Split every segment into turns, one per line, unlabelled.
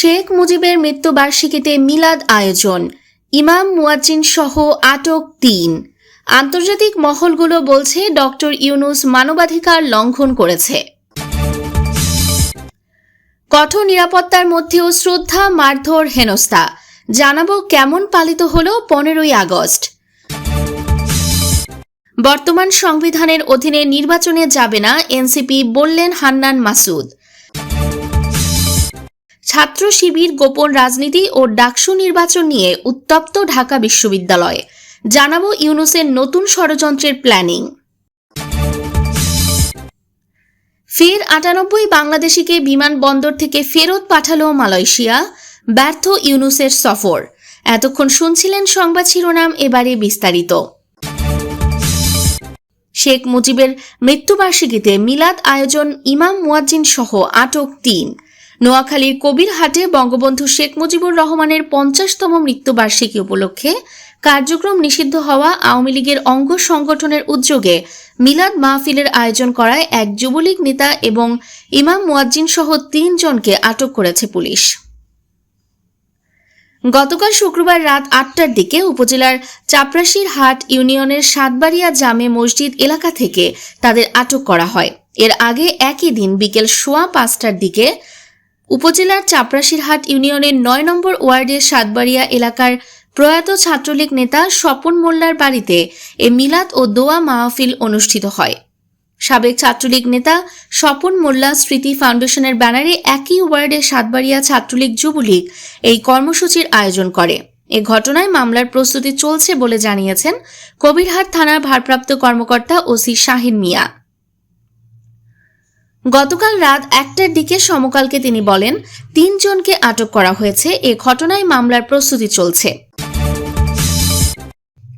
শেখ মুজিবের মৃত্যুবার্ষিকীতে মিলাদ আয়োজন। ইমাম মুয়াজ্জিন সহ আটক তিন। আন্তর্জাতিক মহলগুলো বলছে ডক্টর ইউনুস মানবাধিকার লঙ্ঘন করেছে। কঠোর নিরাপত্তার মধ্যেও শ্রদ্ধা, মারধর, হেনস্থা। জানাব কেমন পালিত হলো পনেরোই আগস্ট। বর্তমান সংবিধানের অধীনে নির্বাচনে যাবে না এনসিপি, বললেন হান্নান মাসুদ। ছাত্র শিবির, গোপন রাজনীতি ও ডাকসু নির্বাচন নিয়ে উত্তপ্ত ঢাকা বিশ্ববিদ্যালয়। জানাব ইউনুসের নতুন ষড়যন্ত্রের প্ল্যানিং। ফের আটানব্বই বাংলাদেশিকে বিমানবন্দর থেকে ফেরত পাঠালো মালয়েশিয়া, ব্যর্থ ইউনুসের সফর। এতক্ষণ শুনছিলেন সংবাদ শিরোনাম, এবারে বিস্তারিত। শেখ মুজিবের মৃত্যুবার্ষিকীতে মিলাদ আয়োজন ইমাম মুয়াজ্জিন সহ আটক তিন। নোয়াখালীর কবিরহাটে বঙ্গবন্ধু শেখ মুজিবুর রহমানের পঞ্চাশতম মৃত্যুবার্ষিকী উপলক্ষে কার্যক্রম নিষিদ্ধ হওয়া আওয়ামী লীগের অঙ্গ সংগঠনের উদ্যোগে মিলাদ মাহফিলের আয়োজন করায় এক যুবলীগ নেতা এবং ইমাম মুয়াজ্জিন সহ তিনজনকে আটক করেছে পুলিশ। গতকাল শুক্রবার রাত আটটার দিকে উপজেলার চাপরাশির হাট ইউনিয়নের সাতবাড়িয়া জামে মসজিদ এলাকা থেকে তাদের আটক করা হয়। এর আগে একই দিন বিকেল সোয়া পাঁচটার দিকে উপজেলার চাপরাশিরহাট ইউনিয়নের নয় নম্বর ওয়ার্ডের সাতবাড়িয়া এলাকার প্রয়াত ছাত্রলীগ নেতা স্বপন মোল্লার বাড়িতে এ মিলাদ ও দোয়া মাহফিল অনুষ্ঠিত হয়। সাবেক ছাত্রলীগ নেতা স্বপন মোল্লা স্মৃতি ফাউন্ডেশনের ব্যানারে একই ওয়ার্ডের সাতবাড়িয়া ছাত্রলীগ যুবলীগ এই কর্মসূচির আয়োজন করে। এ ঘটনায় মামলার প্রস্তুতি চলছে বলে জানিয়েছেন কবিরহাট থানার ভারপ্রাপ্ত কর্মকর্তা ওসি শাহিন মিয়া। গতকাল রাত একটার দিকে সমকালকে তিনি বলেন, তিনজনকে আটক করা হয়েছে, এ ঘটনায় মামলার প্রস্তুতি চলছে।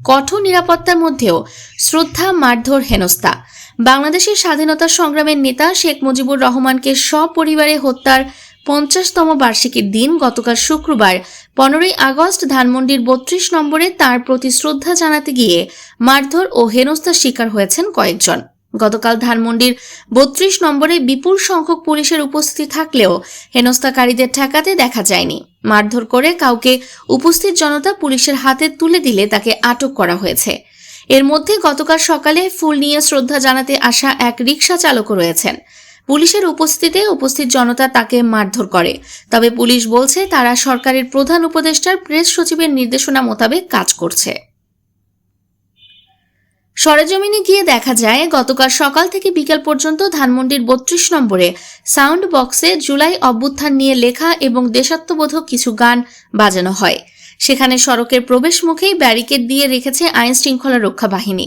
কঠোর নিরাপত্তার মধ্যেও শ্রদ্ধা, মারধর, হেনস্থা। বাংলাদেশের স্বাধীনতা সংগ্রামের নেতা শেখ মুজিবুর রহমানকে সপরিবারে হত্যার পঞ্চাশতম বার্ষিকীর দিন গতকাল শুক্রবার, পনেরোই আগস্ট ধানমন্ডির বত্রিশ নম্বরে তার প্রতি শ্রদ্ধা জানাতে গিয়ে মারধর ও হেনস্থার শিকার হয়েছেন কয়েকজন। গতকাল ধানমন্ডির বত্রিশ নম্বরে বিপুল সংখ্যক পুলিশের উপস্থিতি থাকলেও হেনস্থাকারীদের ঠেকাতে দেখা যায়নি। মারধর করে কাউকে উপস্থিত জনতা পুলিশের হাতে তুলে দিলে তাকে আটক করা হয়েছে। এর মধ্যে গতকাল সকালে ফুল নিয়ে শ্রদ্ধা জানাতে আসা এক রিক্সা চালকও রয়েছেন। পুলিশের উপস্থিতিতে উপস্থিত জনতা তাকে মারধর করে। তবে পুলিশ বলছে, তারা সরকারের প্রধান উপদেষ্টার প্রেস সচিবের নির্দেশনা মোতাবেক কাজ করছে। সরেজমিনে গিয়ে দেখা যায়, গতকাল সকাল থেকে বিকেল পর্যন্ত ধানমন্ডির বত্রিশ নম্বরে সাউন্ড বক্সে জুলাই অভ্যুত্থান নিয়ে লেখা এবং দেশাত্মবোধক কিছু গান বাজানো হয়। সেখানে সড়কের প্রবেশ মুখেই ব্যারিকেড দিয়ে রেখেছে আইন শৃঙ্খলা রক্ষা বাহিনী।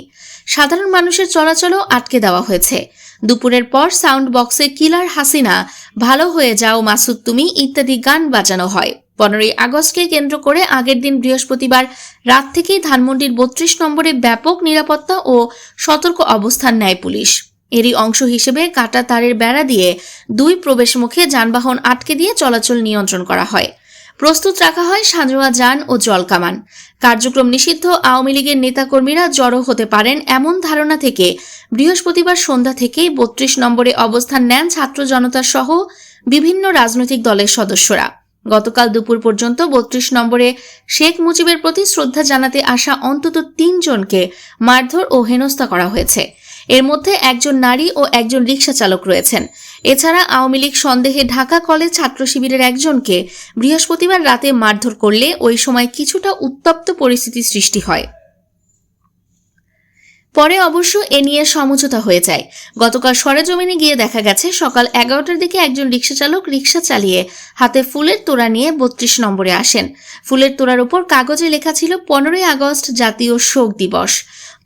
সাধারণ মানুষের চলাচলও আটকে দেওয়া হয়েছে। দুপুরের পর সাউন্ড বক্সে কিলার হাসিনা, ভালো হয়ে যাও মাসুদ, তুমি ইত্যাদি গান বাজানো হয়। পনেরোই আগস্টকে কেন্দ্র করে আগের দিন বৃহস্পতিবার রাত থেকেই ধানমন্ডির বত্রিশ নম্বরে ব্যাপক নিরাপত্তা ও সতর্ক অবস্থান নেয় পুলিশ। এরই অংশ হিসেবে কাটা তারের বেড়া দিয়ে দুই প্রবেশ মুখে যানবাহন আটকে দিয়ে চলাচল নিয়ন্ত্রণ করা হয়। প্রস্তুত রাখা হয় সাঁজোয়া যান ও জলকামান কার্যক্রম নিষিদ্ধ আওয়ামী লীগের নেতাকর্মীরা জড়ো হতে পারেন এমন ধারণা থেকে বৃহস্পতিবার সন্ধ্যা থেকেই বত্রিশ নম্বরে অবস্থান নেন ছাত্র জনতা সহ বিভিন্ন রাজনৈতিক দলের সদস্যরা। গতকাল দুপুর পর্যন্ত বত্রিশ নম্বরে শেখ মুজিবের প্রতি শ্রদ্ধা জানাতে আসা অন্তত তিনজনকে মারধর ও হেনস্থা করা হয়েছে। এর মধ্যে একজন নারী ও একজন রিক্সা চালক রয়েছেন। এছাড়া আওয়ামী লীগ সন্দেহে ঢাকা কলেজ ছাত্র শিবিরের একজনকে বৃহস্পতিবার রাতে মারধর করলে ওই সময় কিছুটা উত্তপ্ত পরিস্থিতি সৃষ্টি হয়। পরে অবশ্য এ নিয়ে সমঝোতা হয়ে যায়। গতকাল সরেজমিনে গিয়ে দেখা গেছে, সকাল এগারোটার দিকে একজন রিক্সা চালক রিক্সা চালিয়ে হাতে ফুলের তোড়া নিয়ে বত্রিশ নম্বরে আসেন। ফুলের তোড়ার উপর কাগজে লেখা ছিল, পনেরোই আগস্ট জাতীয় শোক দিবস।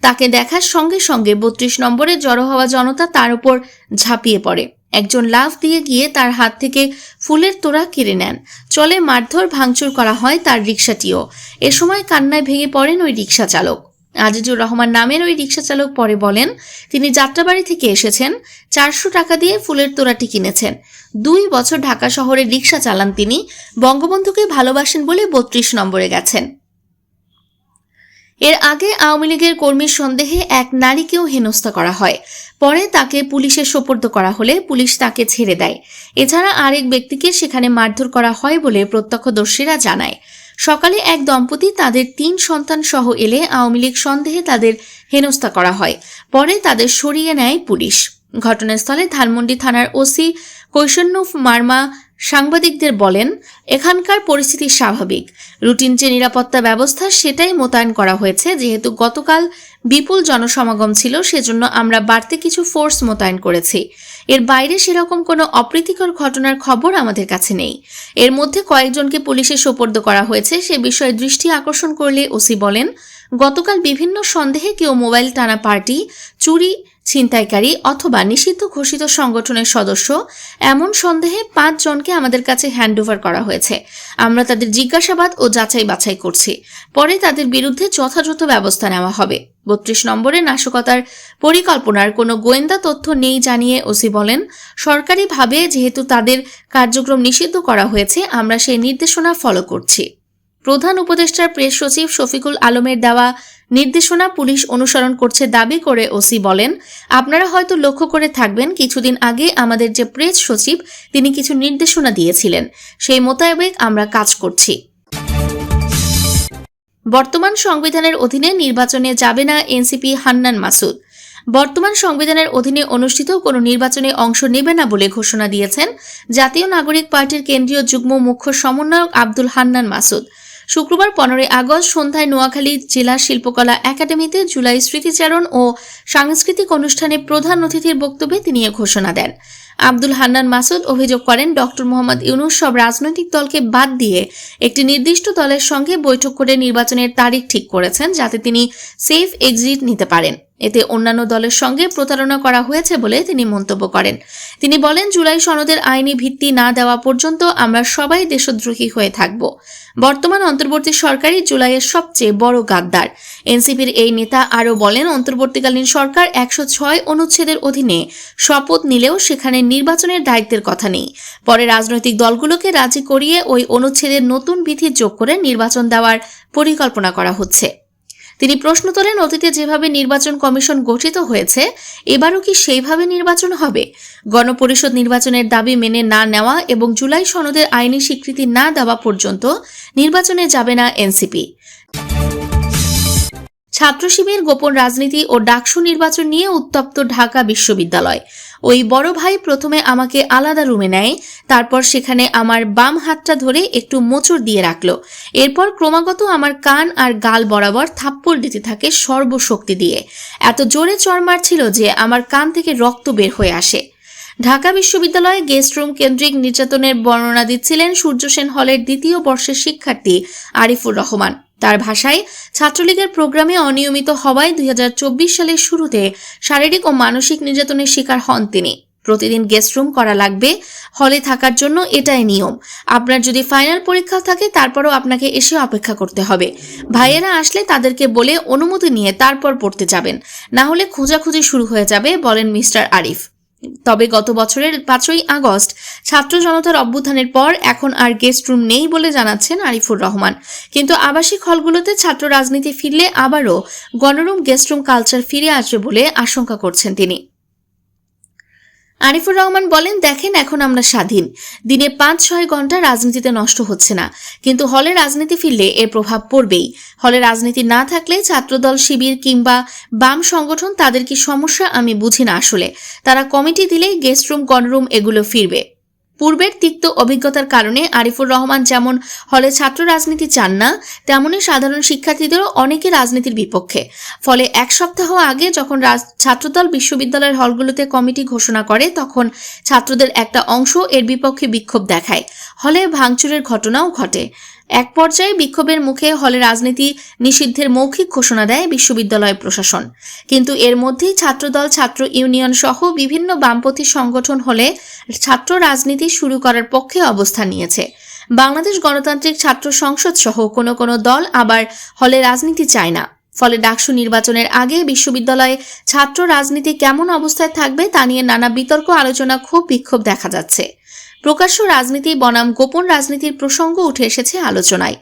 তাকে দেখার সঙ্গে সঙ্গে বত্রিশ নম্বরে জড়ো হওয়া জনতা তার উপর ঝাঁপিয়ে পড়ে। একজন লাফ দিয়ে গিয়ে তার হাত থেকে ফুলের তোড়া কেড়ে নেন। চলে মারধর ভাঙচুর করা হয় তার রিক্সাটিও। এ সময় কান্নায় ভেঙে পড়েন ওই রিক্সা চালক আজিজুর রহমান নামের ওই রিক্সা চালক পরে বলেন, তিনি যাত্রাবাড়ি থেকে এসেছেন, চারশো টাকা দিয়ে ফুলের তোড়াটি কিনেছেন। দুই বছর ঢাকা শহরে রিক্সা চালান তিনি, বঙ্গবন্ধুকে ভালোবাসেন বলে বত্রিশ নম্বরে গেছেন। এর আগে আওয়ামী লীগের কর্মীর সন্দেহে এক নারীকেও হেনস্থা করা হয়। পরে তাকে পুলিশে সোপর্দ করা হলে পুলিশ তাকে ছেড়ে দেয়। এছাড়া আরেক ব্যক্তিকে সেখানে মারধর করা হয় বলে প্রত্যক্ষদর্শীরা জানায়। সকালে এক দম্পতি তাদের তিন সন্তান সহ এলে আওয়ামী লীগ সন্দেহে তাদের হেনস্থা করা হয়। পরে তাদের সরিয়ে নেয় পুলিশ। ঘটনাস্থলে ধানমন্ডি থানার ওসি কৈশন্য মার্মা সাংবাদিকদের বলেন, এখানকার পরিস্থিতি স্বাভাবিক। রুটিন যে নিরাপত্তা ব্যবস্থা, সেটাই মোতায়েন করা হয়েছে। যেহেতু গতকাল বিপুল জনসমাগম ছিল, সেজন্য আমরা বাড়তি কিছু ফোর্স মোতায়েন করেছি। এর বাইরে সেরকম কোনো অপ্রীতিকর ঘটনার খবর আমাদের কাছে নেই। এর মধ্যে কয়েকজনকে পুলিশে সোপর্দ করা হয়েছে। সে বিষয়ে দৃষ্টি আকর্ষণ করলে ওসি বলেন, গতকাল বিভিন্ন সন্দেহে কেউ মোবাইল টানা পার্টি, চুরি ছিনতাইকারী অথবা নিষিদ্ধ ঘোষিত সংগঠনের সদস্য, এমন সন্দেহে পাঁচ জনকে আমাদের কাছে হ্যান্ডওভার করা হয়েছে। আমরা তাদের জিজ্ঞাসাবাদ ও যাচাই বাছাই করছি। পরে তাদের বিরুদ্ধে যথাযথ ব্যবস্থা নেওয়া হবে। বত্রিশ নম্বরে নাশকতার পরিকল্পনার কোনো গোয়েন্দা তথ্য নেই জানিয়ে ওসি বলেন, সরকারিভাবে যেহেতু তাদের কার্যক্রম নিষিদ্ধ করা হয়েছে, আমরা সেই নির্দেশনা ফলো করছি। প্রধান উপদেষ্টার প্রেস সচিব শফিকুল আলমের দেওয়া নির্দেশনা পুলিশ অনুসরণ করছে দাবি করে ওসি বলেন, আপনারা হয়তো লক্ষ্য করে থাকবেন, কিছুদিন আগে আমাদের যে প্রেস সচিব, তিনি কিছু নির্দেশনা দিয়েছিলেন। সেই মোতাবেক আমরা কাজ করছি। বর্তমান সংবিধানের অধীনে নির্বাচনে যাবে না এনসিপি হান্নান মাসুদ। বর্তমান সংবিধানের অধীনে অনুষ্ঠিত কোনো নির্বাচনে অংশ নেবে না বলে ঘোষণা দিয়েছেন জাতীয় নাগরিক পার্টির কেন্দ্রীয় যুগ্ম মুখ্য সমন্বয়ক আব্দুল হান্নান মাসুদ। শুক্রবার পনেরোই আগস্ট সন্ধ্যায় নোয়াখালী জেলা শিল্পকলা একাডেমিতে জুলাই স্মৃতিচারণ ও সাংস্কৃতিক অনুষ্ঠানে প্রধান অতিথির বক্তব্যে তিনি এ ঘোষণা দেন। আব্দুল হান্নান মাসুদ অভিযোগ করেন, ডক্টর মোহাম্মদ ইউনুস সব রাজনৈতিক দলকে বাদ দিয়ে একটি নির্দিষ্ট দলের সঙ্গে বৈঠক করে নির্বাচনের তারিখ ঠিক করেছেন, যাতে তিনি সেফ এক্সিট নিতে পারেন। এতে অন্যান্য দলের সঙ্গে প্রতারণা করা হয়েছে বলে তিনি মন্তব্য করেন। তিনি বলেন, জুলাই সনদের আইনি ভিত্তি না দেওয়া পর্যন্ত আমরা সবাই দেশদ্রোহী হয়ে থাকব। বর্তমান অন্তর্বর্তী সরকারই জুলাইয়ের সবচেয়ে বড় গাদ্দার। এনসিপির এই নেতা আরও বলেন, অন্তর্বর্তীকালীন সরকার একশো ছয় অনুচ্ছেদের অধীনে শপথ নিলেও সেখানে নির্বাচনের দায়িত্বের কথা নেই। পরে রাজনৈতিক দলগুলোকে রাজি করিয়ে ওই অনুচ্ছেদের নতুন বিধি যোগ করে নির্বাচন দেওয়ার পরিকল্পনা করা হচ্ছে। তিনি প্রশ্ন তোলেন, অতীতে যেভাবে নির্বাচন কমিশন গঠিত হয়েছে, এবারও কি সেইভাবে নির্বাচন হবে? গণপরিষদ নির্বাচনের দাবি মেনে না নেওয়া এবং জুলাই সনদের আইনি স্বীকৃতি না দেওয়া পর্যন্ত নির্বাচনে যাবে না এনসিপি। ছাত্র শিবির, গোপন রাজনীতি ও ডাকসু নির্বাচন নিয়ে উত্তপ্ত ঢাকা বিশ্ববিদ্যালয়। ওই বড় ভাই প্রথমে আমাকে আলাদা রুমে নেয়, তারপর সেখানে আমার বাম হাতটা ধরে একটু মোচড় দিয়ে রাখল। এরপর ক্রমাগত আমার কান আর গাল বরাবর থাপ্পড় দিতে থাকে সর্বশক্তি দিয়ে। এত জোরে চড় মারছিল যে আমার কান থেকে রক্ত বের হয়ে আসে। ঢাকা বিশ্ববিদ্যালয়ে গেস্ট রুম কেন্দ্রিক নির্যাতনের বর্ণনা দিচ্ছিলেন সূর্যসেন হলের দ্বিতীয় বর্ষের শিক্ষার্থী আরিফুর রহমান। তার ভাষায় ছাত্রলীগের প্রোগ্রামে অনিয়মিত হওয়ায় দু হাজার চব্বিশ সালের শুরুতে শারীরিক ও মানসিক নির্যাতনের শিকার হন তিনি। প্রতিদিন গেস্ট রুম করা লাগবে। হলে থাকার জন্য এটাই নিয়ম। আপনার যদি ফাইনাল পরীক্ষা থাকে, তারপরও আপনাকে এসে অপেক্ষা করতে হবে। ভাইয়েরা আসলে তাদেরকে বলে অনুমতি নিয়ে তারপর পড়তে যাবেন। না হলে খোঁজাখুঁজি শুরু হয়ে যাবে, বলেন মিস্টার আরিফ। তবে গত বছরের পাঁচই আগস্ট ছাত্র জনতার অভ্যুত্থানের পর এখন আর গেস্ট রুম নেই বলে জানাচ্ছেন আরিফুর রহমান। কিন্তু আবাসিক হলগুলোতে ছাত্র রাজনীতি ফিরলে আবারও গণরুম গেস্ট রুম কালচার ফিরে আসবে বলে আশঙ্কা করছেন তিনি। আরিফুর রহমান বলেন, দেখেন, এখন আমরা স্বাধীন। দিনে পাঁচ ছয় ঘণ্টা রাজনীতিতে নষ্ট হচ্ছে না। কিন্তু হলে রাজনীতি ফিরলে এর প্রভাব পড়বেই। হলে রাজনীতি না থাকলে ছাত্রদল, শিবির কিংবা বাম সংগঠন তাদের কি সমস্যা আমি বুঝি না আসলে। তারা কমিটি দিলে গেস্ট রুম কনরুম এগুলো ফিরবে। পূর্বের তিক্ত অভিজ্ঞতার কারণে আরিফুর রহমান যেমন হলে ছাত্র রাজনীতি চান না তেমনই সাধারণ শিক্ষার্থীদেরও অনেকে রাজনীতির বিপক্ষে। ফলে এক সপ্তাহ আগে যখন ছাত্রদল বিশ্ববিদ্যালয়ের হলগুলোতে কমিটি ঘোষণা করে, তখন ছাত্রদের একটা অংশ এর বিপক্ষে বিক্ষোভ দেখায়। হলে ভাঙচুরের ঘটনাও ঘটে। এক পর্যায়ে বিক্ষোভের মুখে হলে রাজনীতি নিষিদ্ধের মৌখিক ঘোষণা দেয় বিশ্ববিদ্যালয় প্রশাসন। কিন্তু এর মধ্যেই ছাত্রদল, ছাত্র ইউনিয়ন সহ বিভিন্ন বামপন্থী সংগঠন হলে ছাত্র রাজনীতি শুরু করার পক্ষে অবস্থান নিয়েছে। বাংলাদেশ গণতান্ত্রিক ছাত্র সংসদ সহ কোনো কোনো দল আবার হলে রাজনীতি চায় না। ফলে ডাকসু নির্বাচনের আগে বিশ্ববিদ্যালয়ে ছাত্র রাজনীতি কেমন অবস্থায় থাকবে তা নিয়ে নানা বিতর্ক, আলোচনা খুব বিক্ষোভ দেখা যাচ্ছে। প্রকাশ্য রাজনীতি বনাম গোপন রাজনীতির প্রসঙ্গ উঠে এসেছে আলোচনায়।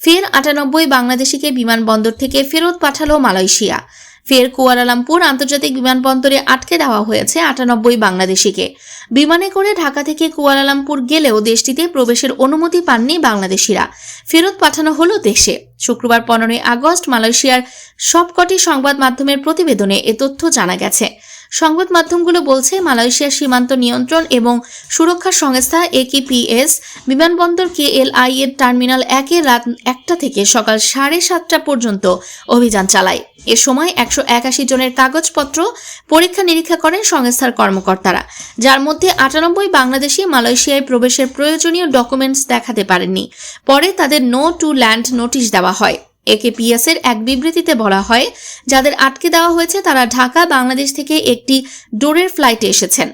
ফের আটানব্বই বাংলাদেশিকে বিমানবন্দর থেকে ফেরত পাঠালো মালয়েশিয়া। ফের কুয়ালালামপুর আন্তর্জাতিক বিমানবন্দরে আটকে দেওয়া হয়েছে আটানব্বই বাংলাদেশিকে। বিমানে করে ঢাকা থেকে কুয়ালালামপুর গেলেও দেশটিতে প্রবেশের অনুমতি পাননি বাংলাদেশিরা। ফেরত পাঠানো হলো দেশে। শুক্রবার পনেরোই আগস্ট মালয়েশিয়ার সবকটি সংবাদ মাধ্যমের প্রতিবেদনে এ তথ্য জানা গেছে। সংবাদ মাধ্যমগুলো বলছে, মালয়েশিয়ার সীমান্ত নিয়ন্ত্রণ এবং সুরক্ষা সংস্থা একিপিএস বিমানবন্দর কেএলআই এর টার্মিনাল একে রাত একটা থেকে সকাল সাড়ে সাতটা পর্যন্ত অভিযান চালায়। এ সময় একশো একাশি জনের কাগজপত্র পরীক্ষা নিরীক্ষা করেন সংস্থার কর্মকর্তারা, যার মধ্যে আটানব্বই বাংলাদেশি মালয়েশিয়ায় প্রবেশের প্রয়োজনীয় ডকুমেন্টস দেখাতে পারেননি। পরে তাদের নো টু ল্যান্ড নোটিশ দেওয়া হয়। একেপিএস এর এক বিবৃতিতে বলা হয়, যাদের আটকে দেওয়া হয়েছে তারা ঢাকা, বাংলাদেশ থেকে একটি ডোরের ফ্লাইটে এসেছেন।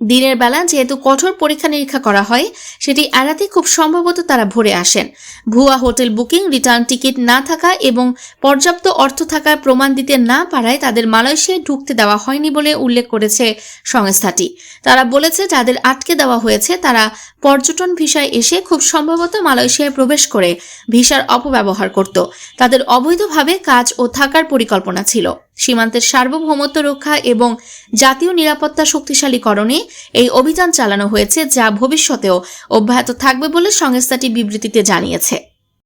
দিনের বেলা যেহেতু কঠোর পরীক্ষা নিরীক্ষা করা হয়, সেটি এড়াতে খুব সম্ভবত তারা ভরে আসেন। ভুয়া হোটেল বুকিং, রিটার্ন টিকিট না থাকা এবং পর্যাপ্ত অর্থ থাকার প্রমাণ দিতে না পারায় তাদের মালয়েশিয়ায় ঢুকতে দেওয়া হয়নি বলে উল্লেখ করেছে সংস্থাটি। তারা বলেছে, যাদের আটকে দেওয়া হয়েছে তারা পর্যটন ভিসায় এসে খুব সম্ভবত মালয়েশিয়ায় প্রবেশ করে ভিসার অপব্যবহার করত। তাদের অবৈধভাবে কাজ ও থাকার পরিকল্পনা ছিল। সীমান্তের সার্বভৌমত্ব রক্ষা এবং জাতীয় নিরাপত্তা শক্তিশালীকরণে এই অভিযান চালানো হয়েছে যা ভবিষ্যতেও অব্যাহত থাকবে বলে সংস্থাটি বিবৃতিতে জানিয়েছে।